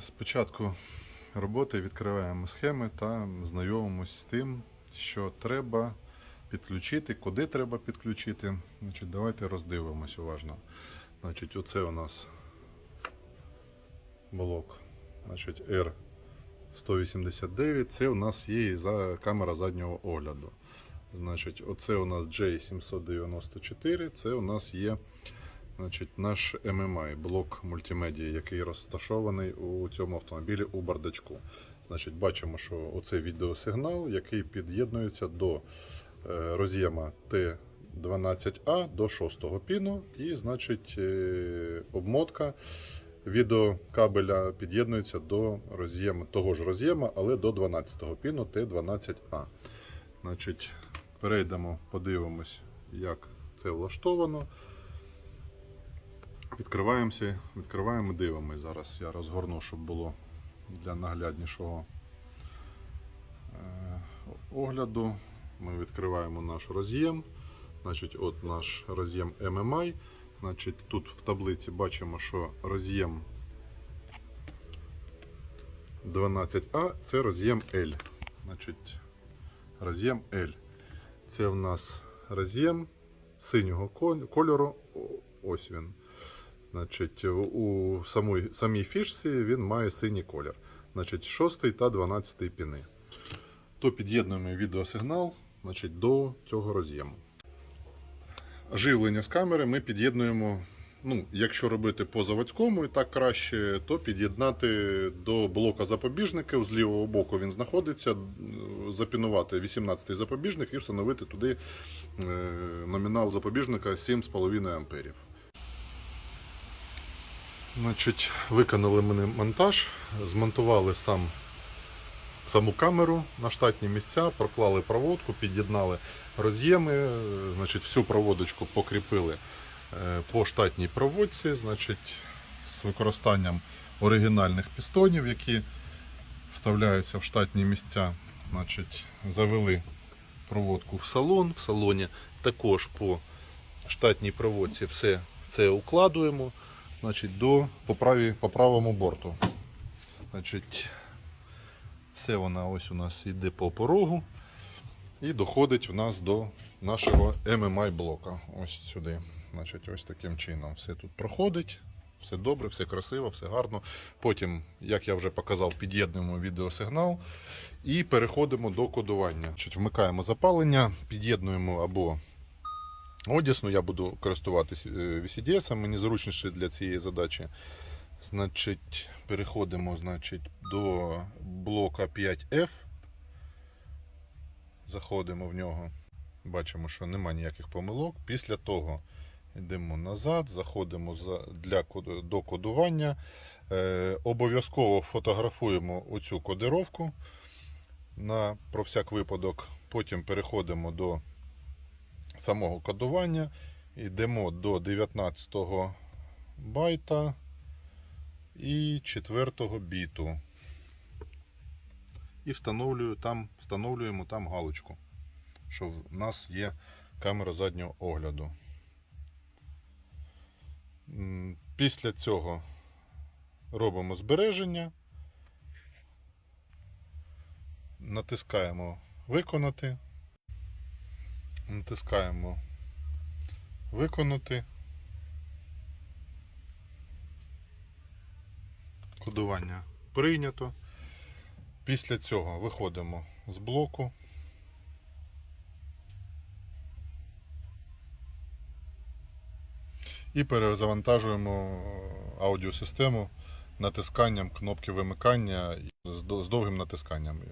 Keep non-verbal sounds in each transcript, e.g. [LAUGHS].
Спочатку роботи відкриваємо схеми та знайомимось з тим, що треба підключити, куди треба підключити. Значить, давайте роздивимось уважно. Значить, оце у нас блок значить, R189. Це у нас є за камера заднього огляду. Значить, оце у нас J794, це у нас є значить, наш MMI, блок мультимедії, який розташований у цьому автомобілі у бардачку. Значить, бачимо, що оце відеосигнал, який під'єднується до е, роз'єма Т12А до 6 піну, і значить, е, обмотка відеокабеля під'єднується до роз'єму, того ж роз'єма, але до 12 піну Т12А. Значить, перейдемо, подивимось, як це влаштовано. Відкриваємося, відкриваємо, дивимось. Зараз я розгорну, щоб було для нагляднішого е, огляду. Ми відкриваємо наш роз'єм. Значить, от наш роз'єм MMI. Значить, тут в таблиці бачимо, що роз'єм 12А це роз'єм L. Значить, роз'єм L. Це в нас роз'єм синього кольору. Ось він. Значить, у самій, самій фішці він має синій колір. Значить, 6 та 12 піни. То під'єднуємо відеосигнал значить, до цього роз'єму. Живлення з камери ми під'єднуємо. Ну, якщо робити по заводському і так краще, то під'єднати до блока запобіжників. З лівого боку він знаходиться, запінувати 18-й запобіжник і встановити туди е, номінал запобіжника 7,5 амперів. Значить, виконали ми монтаж, змонтували сам, саму камеру на штатні місця, проклали проводку, під'єднали роз'єми, значить, всю проводочку покріпили е, по штатній проводці, значить, з використанням оригінальних пістонів, які вставляються в штатні місця. Значить, завели проводку в салон. В салоні також по штатній проводці все це укладуємо значить, до, по, праві, по правому борту. Значить, все вона ось у нас йде по порогу і доходить в нас до нашого MMI блока. Ось сюди. Значить, ось таким чином все тут проходить. Все добре, все красиво, все гарно. Потім, як я вже показав, під'єднуємо відеосигнал і переходимо до кодування. Вмикаємо запалення, під'єднуємо або Одісну я буду користуватись е, VCDS, мені зручніше для цієї задачі. Значить, переходимо значить, до блока 5F. Заходимо в нього. Бачимо, що немає ніяких помилок. Після того йдемо назад, заходимо за, для, до кодування. Е, обов'язково фотографуємо оцю кодировку на, про всяк випадок. Потім переходимо до самого кодування. Йдемо до 19 байта і 4 біту. І встановлюю там, встановлюємо там галочку, що в нас є камера заднього огляду. Після цього робимо збереження, натискаємо виконати. Натискаємо виконати. Кодування прийнято. Після цього виходимо з блоку. І перезавантажуємо аудіосистему натисканням кнопки вимикання з довгим натисканням.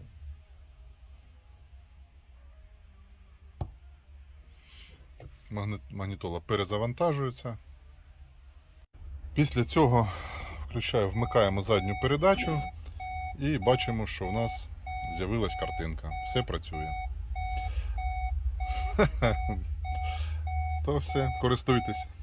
Магнітола перезавантажується. Після цього включаю, вмикаємо задню передачу і бачимо, що в нас з'явилась картинка. Все працює. [LAUGHS] То все, користуйтесь.